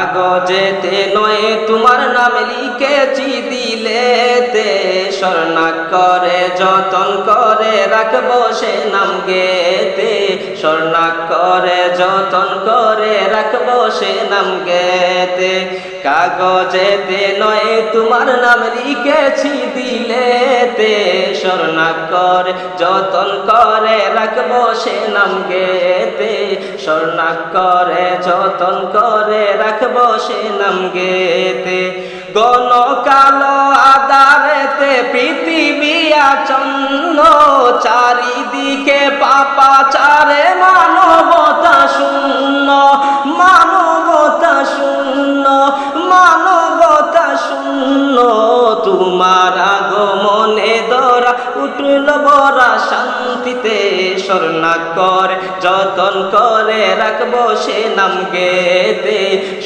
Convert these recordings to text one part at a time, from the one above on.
কাগজেতে নয়, তোমার নাম লিখেছি দিলেতে স্বর্ণাক করে, যতন করে রাখব সে নাম গেতে। স্বর্ণাক করে, যতন করে রাখব সে নাম গেতে। কাগজেতে নয়, তোমার নাম লিখেছি দিলেতে স্বর্ণাক করে যতন করে রাখব সে নাম গেতে স্বর্ণাক করে যতন করে রাখব সে নাম গেতে গণ কালো আদারেতে পৃথিবী আচন্ন চারিদিকে পাপা চারে মানবতা স্বর্ণা করে, যতন করে রাখব সে নাম গেতে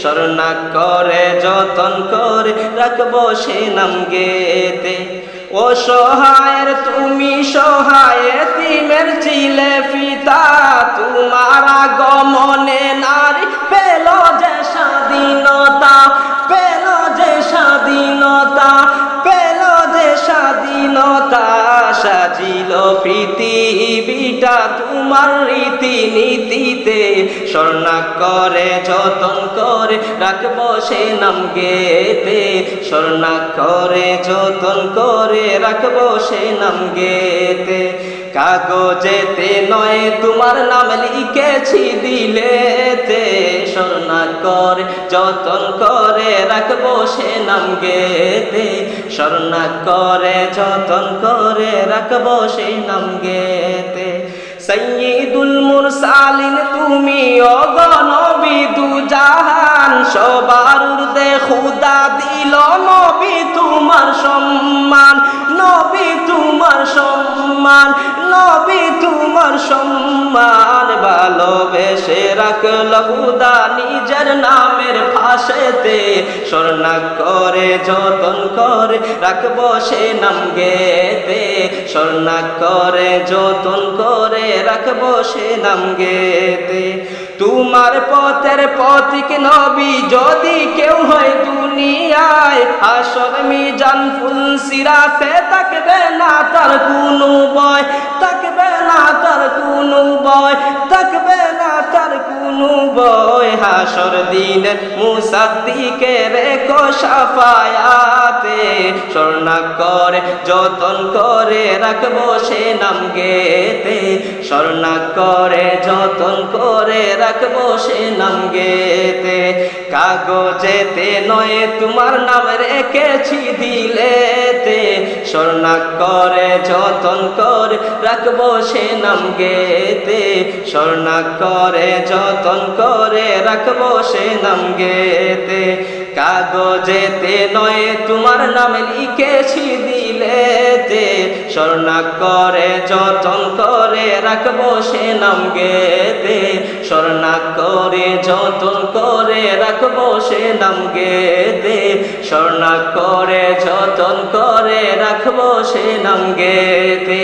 স্বর্ণা করে, যতন করে রাখব সে নাম গেতে ও সহায়ের তুমি সহায় সাজিল পৃথিবীটা তোমার রীতি নীতিতে স্বর্ণা করে, যতন করে, রাখব সে নাম গেতে স্বর্ণা করে, যতন করে, রাখব সে নাম গেতে কাগজেতে নয়, তোমার নাম লিখেছি দিলেতে। স্বর্ণা করে যতন করে রাখব সে নাম গেতে স্বর্ণা করে যতন করে রাখব সে নাম গেতে সৈয়দুল মুরসালিন, তুমি অগনবী দু জাহান সবার উর্দে খুদা দিল নবী তোমার সম্মান। নবী তোমার সম্মান, নবী তোমার সম্মান। ভালোবেসে রাখল খুদা নিজের নামের ফাঁসেতে। স্বর্ণা করে, যতন করে রাখব সে নাম গেতে স্বর্ণা করে, যতন করে রাখব সে নাম গেতে তোমার পথের পথিক নবী যদি কেউ হয় দুনিয়ায় আসর মিজান ফুল সিরাতে থাকবে না তার কোনো বয় হাসর দিন মুসাদ্দিকে রেখো সাফায়াতে। স্বর্ণা করে, যতন করে রাখব সে নাম গেতে। স্বর্ণা করে, যতন করে রাখব সে নাম গেতে। কাগজেতে নয় তোমার নাম রেখেছি দিলেতে। স্বর্ণা করে, যতন করে রাখব সে নাম গেতে স্বর্ণা করে, যতন করে রাখব সে নাম গেতে কাগজেতে নয়, তোমার নাম লিখেছি দিলেতে স্বর্ণা করে যতন করে রাখব সে নাম গেতে। স্বর্ণা করে যতন করে রাখব সে নাম গেতে। স্বর্ণা করে যতন করে রাখব সে নাম গেতে।